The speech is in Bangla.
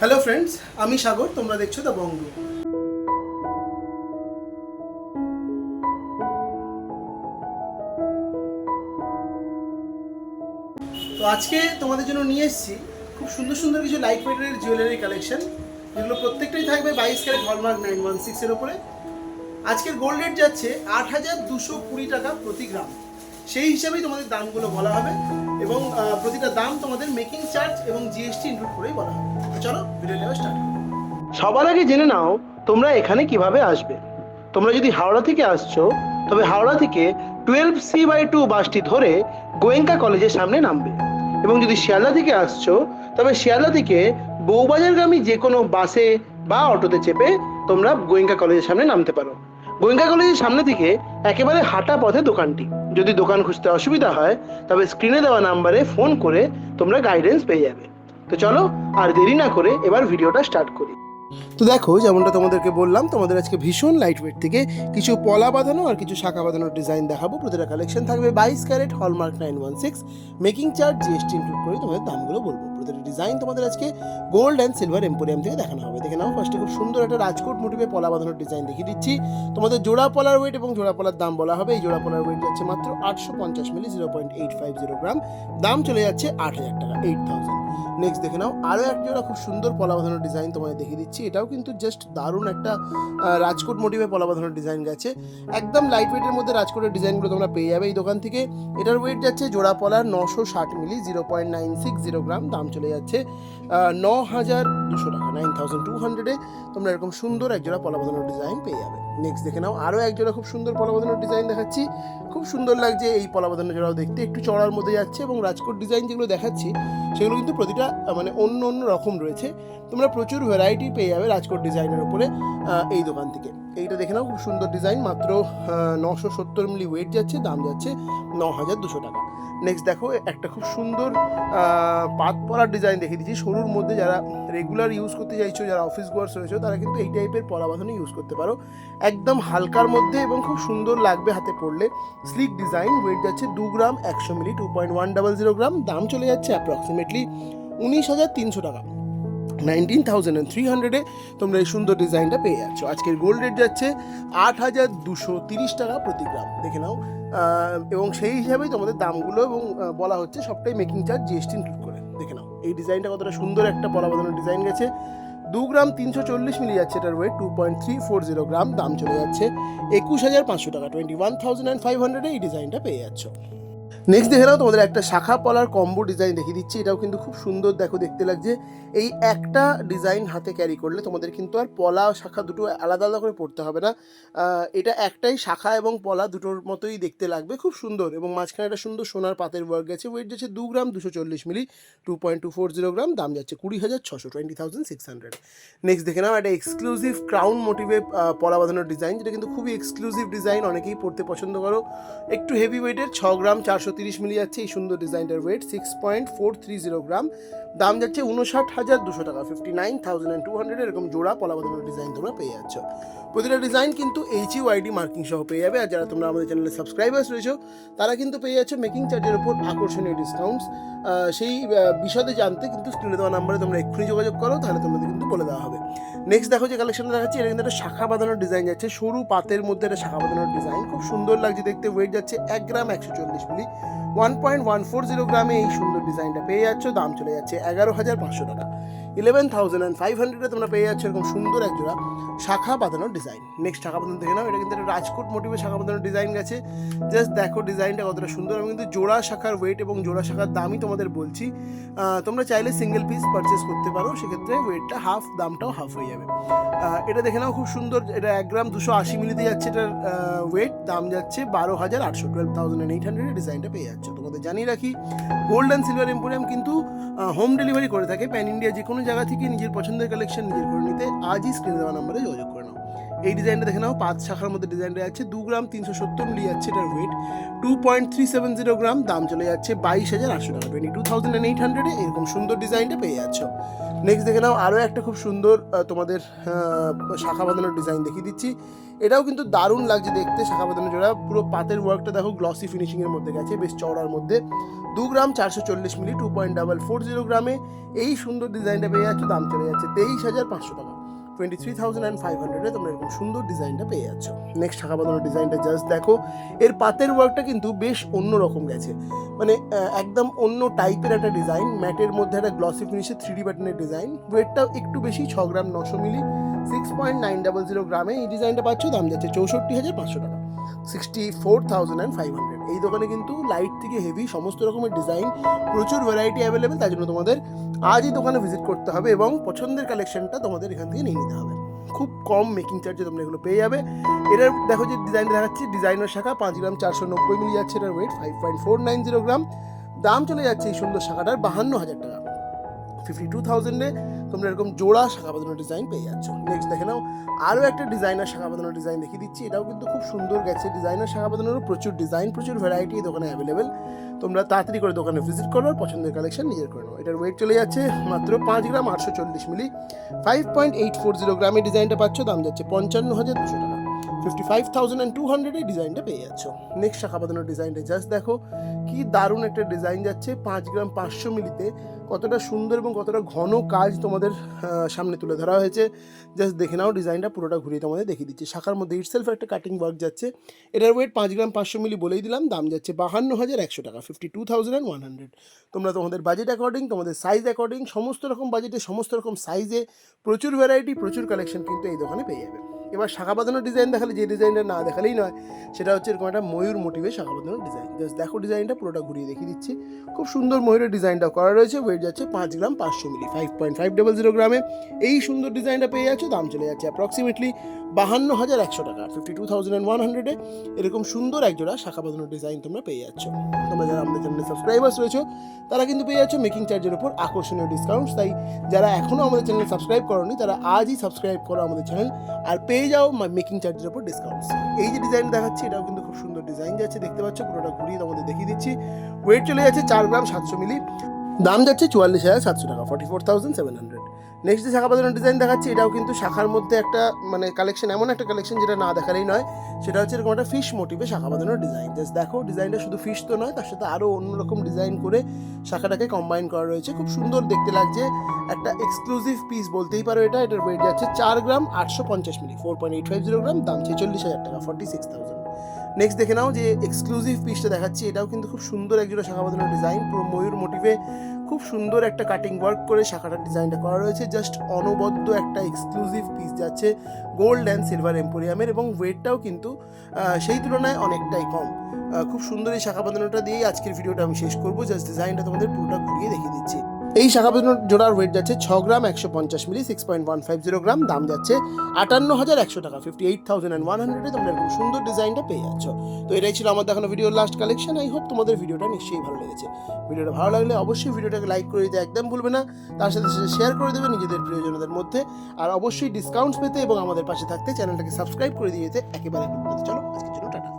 হ্যালো ফ্রেন্ডস আমি সাগর, তোমরা দেখছ দ্য বঙ্গ তো আজকে তোমাদের জন্য নিয়ে এসেছি খুব সুন্দর সুন্দর কিছু লাইট ওয়েটের জুয়েলারি কালেকশন যেগুলো প্রত্যেকটাই থাকবে বাইশ ক্যারেট হলমার্ক নাইন ওয়ান সিক্সের ওপরে আজকের গোল্ড রেট যাচ্ছে আট হাজার দুশো কুড়ি টাকা প্রতি গ্রাম সেই হিসাবেই তোমাদের দামগুলো বলা হবে এবং প্রতিটা দাম তোমাদের মেকিং চার্জ এবং জিএসটি ইনক্লুড করেই বলা হবে। চলো ভিডিও স্টার্ট সবার আগে জেনে নাও, তোমরা এখানে কীভাবে আসবে। তোমরা যদি হাওড়া থেকে আসছো, তবে হাওড়া থেকে টুয়েলভ সি বাই টু বাসটি ধরে গোয়েঙ্কা কলেজের সামনে নামবে। এবং যদি শিয়ালদা থেকে আসছো, তবে শিয়ালদা থেকে বউবাজারগামী যে কোনো বাসে বা অটোতে চেপে তোমরা গোয়েঙ্কা কলেজের সামনে নামতে পারো। গোয়েঙ্কা কলেজের সামনে থেকে একেবারে হাঁটা পথে দোকানটি। যদি দোকান খুঁজতে অসুবিধা হয়, তবে স্ক্রিনে দেওয়া নাম্বারে ফোন করে তোমরা গাইডেন্স পেয়ে যাবে। তো চলো আর দেরি না করে এবার ভিডিওটা স্টার্ট করি। তো দেখো, যেমনটা তোমাদেরকে বললাম, তোমাদের আজকে ভীষণ লাইট ওয়েট থেকে কিছু পলা বাঁধানো আর কিছু শাখা বাঁধানোর ডিজাইন দেখাবো। প্রতিটা কালেকশন থাকবে বাইশ carat hallmark nine one six making charge GST include করে তোমাদের দামগুলো বলব। প্রতিটা ডিজাইন তোমাদের আজকে গোল্ড অ্যান্ড সিলভার এম্পোরিয়াম থেকে দেখানো হবে। দেখে নাও ফার্স্টে খুব সুন্দর একটা রাজকোট মোটিভে পলা বাঁধানোর ডিজাইন দেখিয়ে দিচ্ছি। তোমাদের জোড়া পলার ওয়েট এবং জোড়া পলার দাম বলা হবে। এই জোড়া পলার ওয়েট যাচ্ছে মাত্র আটশো পঞ্চাশ milli zero point eight five zero gram দাম চলে যাচ্ছে আট হাজার টাকা এইট থাউজেন্ড নেক্সট দেখে নাও, আরও এক জোড়া খুব সুন্দর পলা বাঁধানোর ডিজাইন তোমাদের দেখিয়ে দিচ্ছি। এটাও কিন্তু জাস্ট দারুণ একটা রাজকোট মোটিভে পলা বাঁধানোর ডিজাইন গেছে। একদম লাইট ওয়েটের মধ্যে রাজকোটের ডিজাইনগুলো তোমরা পেয়ে যাবে এই দোকান থেকে। এটার ওয়েট যাচ্ছে জোড়া পলার নশো ষাট milli zero point nine six zero gram দাম চলে যাচ্ছে। ন হাজার দুশো টাকা নাইন থাউজেন্ড টু হান্ড্রেডে তোমরা এরকম সুন্দর এক জোড়া পলা বাঁধানোর ডিজাইন পেয়ে যাবে। নেক্সট দেখে নাও আরও এক জোড়া খুব সুন্দর পলা বাঁধানোর ডিজাইন দেখাচ্ছি। খুব সুন্দর লাগছে এই পলা বাঁধানো জোড়াও দেখতে, একটু চড়ার মধ্যে যাচ্ছে এবং রাজকোট ডিজাইন যেগুলো দেখাচ্ছি, সেগুলো কিন্তু প্রতিটা মানে অন্য অন্য রকম রয়েছে। তোমরা প্রচুর ভ্যারাইটি পেয়ে যাবে রাজকোট ডিজাইনের উপরে এই দোকান থেকে। এইটা দেখে নাও, খুব সুন্দর ডিজাইন মাত্র নশো সত্তর মিলি ওয়েট যাচ্ছে, দাম যাচ্ছে ন হাজার দুশো টাকা। নেক্সট দেখো, একটা খুব সুন্দর পাত পরার ডিজাইন দেখিয়ে দিচ্ছি সরুর মধ্যে যারা রেগুলার ইউজ করতে চাইছো, যারা অফিস গোয়ার্স রয়েছে, তারা কিন্তু এই টাইপের পরা বাঁধানো ইউজ করতে পারো। একদম হালকার মধ্যে এবং খুব সুন্দর লাগবে হাতে পড়লে। স্লিক ডিজাইন ওয়েট যাচ্ছে দু গ্রাম একশো milli two point one double zero gram. দাম চলে যাচ্ছে অ্যাপ্রক্সিমেটলি উনিশ হাজার তিনশো টাকা। নাইনটিন থাউজেন্ড অ্যান্ড থ্রি হান্ড্রেডে তোমরা এই সুন্দর ডিজাইনটা পেয়ে যাচ্ছ। আজকের গোল্ড রেট যাচ্ছে আট হাজার দুশো তিরিশ টাকা প্রতি গ্রাম। দেখে নাও। এবং সেই হিসাবেই তোমাদের দামগুলো এবং বলা হচ্ছে সবটাই মেকিং চার্জ জিএসটি ইনক্লুড করে। এই ডিজাইনটা কতটা সুন্দর একটা পলা ডিজাইন গেছে। দু গ্রাম তিনশো চল্লিশ মিলি যাচ্ছে এটার weight two point three four zero gram, দাম চলে যাচ্ছে একুশ হাজার পাঁচশো টাকা twenty one thousand and five হান্ড্রেডে এই ডিজাইনটা পেয়ে যাচ্ছ। নেক্সট দেখে নাও, তোমাদের একটা শাখা পলার কম্বো ডিজাইন দেখিয়ে দিচ্ছি। এটাও কিন্তু খুব সুন্দর, দেখো দেখতে লাগছে। এই একটা ডিজাইন হাতে ক্যারি করলে তোমাদের কিন্তু আর পলা শাখা দুটো আলাদা আলাদা করে পড়তে হবে না। এটা একটাই শাখা এবং পলা দুটোর মতোই দেখতে লাগবে, খুব সুন্দর। এবং মাঝখানে একটা সুন্দর সোনার পাতের ওয়ার্ক গেছে ওয়েট যাচ্ছে দু গ্রাম দুশো চল্লিশ milli two point two four zero gram, দাম যাচ্ছে কুড়ি হাজার ছশো twenty thousand six hundred next দেখে নাও, একটা এক্সক্লুসিভ ক্রাউন মোটিভে পলা বাঁধানোর ডিজাইন যেটা কিন্তু খুবই এক্সক্লুসিভ ডিজাইন অনেকেই পড়তে পছন্দ করো। একটু হেভি ওয়েটের ছ গ্রাম চারশো তিরিশ মিলি যাচ্ছে। এই সুন্দর ডিজাইনটার weight six point four three zero gram. দাম যাচ্ছে উনষাট হাজার দুশো টাকা। Fifty nine thousand and two hundred এরকম জোড়া পলা বাঁধানোর ডিজাইন তোমরা পেয়ে যাচ্ছ। প্রতিটা ডিজাইন কিন্তু এইচ ইউআইডি মার্কিং সহ পেয়ে যাবে। আর যারা তোমরা আমাদের চ্যানেলে সাবস্ক্রাইবার্স রয়েছো, তারা কিন্তু পেয়ে যাচ্ছ মেকিং চার্জের উপর আকর্ষণীয় ডিসকাউন্টস সেই বিশদে জানতে কিন্তু স্ক্রিনে দেওয়া নাম্বারে তোমরা এক্ষুনি যোগাযোগ করো, তাহলে তোমাদের কিন্তু বলে দেওয়া হবে। নেক্সট দেখো যে কালেকশনটা দেখাচ্ছি, এটা কিন্তু একটা শাখা বাঁধানোর ডিজাইন যাচ্ছে। সরু পাতের মধ্যে একটা শাখা বাঁধানোর ডিজাইন খুব সুন্দর লাগছে দেখতে ওয়েট যাচ্ছে এক গ্রাম একশো চল্লিশ milli. One point one four zero গ্রামে এই সুন্দর ডিজাইনটা পেয়ে যাচ্ছ। দাম চলে যাচ্ছে এগারো হাজার পাঁচশো টাকা। ইলেভেন থাউজেন্ড অ্যান্ড ফাইভ হান্ড্রেডে তোমরা পেয়ে যাচ্ছ এরকম সুন্দর এক জোড়া শাখা বাঁধানোর ডিজাইন। নেক্সট শাখা বাঁধানো দেখে নাও, এটা কিন্তু রাজকোট মোটিভে শাখা বাঁধানোর ডিজাইন গেছে। জাস্ট দেখো ডিজাইনটা কতটা সুন্দর। আমি কিন্তু জোড়া শাখার ওয়েট এবং জোড়া শাখার দামই তোমাদের বলছি। তোমরা চাইলে সিঙ্গেল পিস পারচেস করতে পারো, সেক্ষেত্রে ওয়েটটা হাফ দামটাও হাফ হয়ে যাবে। এটা দেখে নাও খুব সুন্দর, এটা এক গ্রাম দুশো আশি মিলিতে যাচ্ছে এটার ওয়েট দাম যাচ্ছে বারো হাজার আটশো টুয়েলভ থাউজেন্ড এইট হান্ড্রেড ডিজাইনটা পেয়ে যাচ্ছে। তোমাদের জানিয়ে রাখি। গোল্ড অ্যান্ড সিলভার এম্পোরিয়াম কিন্তু হোম ডেলিভারি করে থাকে। প্যান ইন্ডিয়া যে কোনো জায়গা থেকে নিজের পছন্দের কালেকশন নিজের করে নিতে আজই স্ক্রিনে দেওয়া নাম্বারে যোগাযোগ করে নাও। এই ডিজাইনটা দেখে নাও, পাঁচ শাখার মধ্যে ডিজাইনটা যাচ্ছে। দু গ্রাম তিনশো সত্তর মিলি যাচ্ছে এটার weight two point three seven zero gram, দাম চলে যাচ্ছে বাইশ হাজার আটশো টাকা। টোয়েন্টি টু থাউজেন্ড এইট হান্ড্রেডে এরকম সুন্দর ডিজাইনটা পেয়ে যাচ্ছ। নেক্সট দেখে নাও, আরও একটা খুব সুন্দর তোমাদের শাখা বাঁধানোর ডিজাইন দেখিয়ে দিচ্ছি। এটাও কিন্তু দারুণ লাগছে দেখতে, শাখা বাঁধানো জোড়া। পুরো পাতের ওয়ার্কটা দেখো গ্লসি ফিনিশিংয়ের মধ্যে গেছে, বেশ চওড়ার মধ্যে। দু গ্রাম চারশো চল্লিশ milli two point double four zero গ্রামে এই সুন্দর ডিজাইনটা পেয়ে যাচ্ছ, দাম চলে যাচ্ছে তেইশ হাজার পাঁচশো টাকা। Twenty three thousand and five হান্ড্রেডে তোমরা এরকম সুন্দর ডিজাইনটা পেয়ে যাচ্ছ। নেক্সট শাখা বাঁধানোর ডিজাইনটা জাস্ট দেখো। এর পাতের ওয়ার্কটা কিন্তু বেশ অন্য রকম গেছে। মানে একদম অন্য টাইপের একটা ডিজাইন ম্যাটের মধ্যে একটা গ্লসি ফিনিশের থ্রি ডি প্যাটার্নের ডিজাইন ওয়েটটাও একটু বেশি, ছ গ্রাম নশো milli. Six point nine double zero গ্রামে এই ডিজাইনটা পাচ্ছ, দাম যাচ্ছে চৌষট্টি হাজার পাঁচশো টাকা। Sixty four thousand and five hundred এই দোকানে কিন্তু লাইট থেকে হেভি সমস্ত রকমের ডিজাইন প্রচুর ভ্যারাইটি অ্যাভেলেবেল তাই জন্য তোমাদের আজই দোকানে ভিজিট করতে হবে এবং পছন্দের কালেকশনটা তোমাদের এখান থেকে নিয়ে নিতে হবে। খুব কম মেকিং চার্জে তোমরা এগুলো পেয়ে যাবে। এটার দেখো যে ডিজাইন দেখাচ্ছি ডিজাইনের শাখা পাঁচ গ্রাম চারশো নব্বই মিলি যাচ্ছে, এটার weight five point four nine zero gram. দাম চলে যাচ্ছে এই সুন্দর শাখাটার বাহান্ন হাজার টাকা। ফিফটি টু থাউজেন্ডে তোমরা এরকম জোড়া শাখা বাঁধানোর ডিজাইন পেয়ে যাচ্ছ। নেক্সট দেখে নাও, আরও একটা ডিজাইনার শাখা বাঁধানোর ডিজাইন দেখিয়ে দিচ্ছি। এটাও কিন্তু খুব সুন্দর গেছে। ডিজাইনার শাখা বাঁধানোরও প্রচুর ডিজাইন প্রচুর ভ্যারাইটি দোকানে অ্যাভেলেবেল তোমরা তাড়াতাড়ি করে দোকানে ভিজিট করো পছন্দের কালেকশন নিজের করে নাও। এটার ওয়েট চলে যাচ্ছে মাত্র পাঁচ গ্রাম আটশো চল্লিশ milli five point eight four zero গ্রামের ডিজাইনটা পাচ্ছ, দাম যাচ্ছে পঞ্চান্ন হাজার দুশো টাকা। Fifty five thousand and two hundred ডিজাইনটা পেয়ে যাচ্ছ। নেক্সট শাখা বাঁধানোর ডিজাইনটা জাস্ট দেখো কি দারুণ একটা ডিজাইন যাচ্ছে, পাঁচ গ্রাম পাঁচশো মিলিতে। কতটা সুন্দর এবং কতটা ঘন কাজ তোমাদের সামনে তুলে ধরা হয়েছে। জাস্ট দেখে নাও, ডিজাইনটা পুরোটা ঘুরিয়ে তোমাদের দেখিয়ে দিচ্ছি। শাখার মধ্যে ইটসেলফ একটা কাটিং ওয়ার্ক যাচ্ছে। এটার ওয়েট পাঁচ গ্রাম পাঁচশো মিলি বলেই দিলাম, দাম যাচ্ছে বাহান্ন হাজার একশো টাকা, fifty two thousand one hundred. তোমরা তোমাদের বাজেট অ্যাকর্ডিং তোমাদের সাইজ অ্যাকর্ডিং সমস্ত রকম বাজেটে সমস্ত রকম সাইজে প্রচুর ভ্যারাইটি প্রচুর কালেকশন কিন্তু এই দোকানে পেয়ে যাবে। এবার শাখা বাঁধানোর ডিজাইন দেখালে যে ডিজাইনটা না দেখালেই নয়, সেটা হচ্ছে এরকম একটা ময়ূর মোটিভে শাখা বাঁধানোর ডিজাইন জাস্ট দেখো ডিজাইনটা পুরোটা ঘুরিয়ে দেখিয়ে দিচ্ছি। খুব সুন্দর ময়ূরের ডিজাইনটা করা রয়েছে ওয়েট যাচ্ছে পাঁচ গ্রাম পাঁচশো milli five point five double zero গ্রামে। এই সুন্দর ডিজাইনটা পেয়ে যাচ্ছে, দাম চলে যাচ্ছে অ্যাপ্রক্সিমেটলি বাহান্ন হাজার একশো টাকা ফিফটি টু থাউজেন্ড ওয়ান হান্ড্রেডে এরকম সুন্দর একজোড়া শাখা বাঁধানোর ডিজাইন তোমরা পেয়ে যাচ্ছ। তোমরা যারা আমাদের চ্যানেলে সাবস্ক্রাইবার্স রয়েছে, তারা কিন্তু পেয়ে যাচ্ছ মেকিং চার্জের উপর আকর্ষণীয় ডিসকাউন্টস তাই যারা এখনও আমাদের চ্যানেল সাবস্ক্রাইব করোনি, তারা আজই সাবস্ক্রাইব করো আমাদের চ্যানেল আর পেয়ে যাও মেকিং চার্জের ওপর ডিসকাউন্টস এই যে ডিজাইন দেখাচ্ছি, এটাও কিন্তু খুব সুন্দর ডিজাইন যাচ্ছে, দেখতে পাচ্ছ? পুরোটা ঘুরিয়ে তোমাদের দেখিয়ে দিচ্ছি। ওয়েট চলে যাচ্ছে চার গ্রাম সাতশো মিলি দাম যাচ্ছে চুয়াল্লিশ হাজার সাতশো টাকা forty four thousand seven hundred next যে শাখা বাঁধানোর ডিজাইন দেখাচ্ছি, এটাও কিন্তু শাখার মধ্যে একটা মানে কালেকশন এমন একটা কালেকশন যেটা না দেখালেই নয়। সেটা হচ্ছে এরকম একটা ফিশ মোটিভে শাখা বাঁধানোর ডিজাইন জাস্ট দেখো ডিজাইনটা শুধু ফিশ তো নয়, তার সাথে আরও অন্যরকম ডিজাইন করে শাখাটাকে কম্বাইন করা রয়েছে। খুব সুন্দর দেখতে লাগছে। একটা এক্সক্লুসিভ পিস বলতেই পারো এটা, এটার ওয়েট যাচ্ছে চার গ্রাম আটশো পঞ্চাশ milli four point eight five zero gram, দাম ছেচল্লিশ হাজার টাকা ফর্টি সিক্স থাউজেন্ড নেক্সট দেখে নাও যে এক্সক্লুসিভ পিসটা দেখাচ্ছি, এটাও কিন্তু খুব সুন্দর একজোড়া শাখা বাঁধানোর ডিজাইন পুরো ময়ূর মোটিভে খুব সুন্দর একটা কাটিং ওয়ার্ক করে শাখাটার ডিজাইনটা করা রয়েছে। জাস্ট অনবদ্য একটা এক্সক্লুসিভ পিস যাচ্ছে গোল্ড অ্যান্ড সিলভার এম্পোরিয়ামের এবং ওয়েটটাও কিন্তু সেই তুলনায় অনেকটাই কম। খুব সুন্দর এই শাখা বাঁধানোটা দিয়েই আজকের ভিডিওটা আমি শেষ করব। জাস্ট ডিজাইনটা তোমাদের পুরোটা ঘুরিয়ে দেখিয়ে দিচ্ছি। এই শাখা জোড়ার ওয়েট যাচ্ছে ছ গ্রাম একশো পঞ্চাশ milli six point one five zero gram. দাম যাচ্ছে আটান্ন হাজার একশো টাকা fifty eight thousand and one হান্ড্রেডে তোমরা এরকম সুন্দর ডিজাইনটা পেয়ে যাচ্ছ। তো এটাই ছিল আমার দেখানো ভিডিওর লাস্ট কালেকশন আই হোপ তোমাদের ভিডিওটা নিশ্চয়ই ভালো লেগেছে। ভিডিওটা ভালো লাগলে অবশ্যই ভিডিওটাকে লাইক করে দিতে একদম ভুলবে না। তার সাথে সাথে শেয়ার করে দেবে নিজেদের প্রিয়জনদের মধ্যে। আর অবশ্যই ডিসকাউন্টস পেতে এবং আমাদের পাশে থাকতে চ্যানেলটাকে সাবস্ক্রাইব করে দিয়ে যেতে একেবারে চলো, আজকের জন্য টাটা।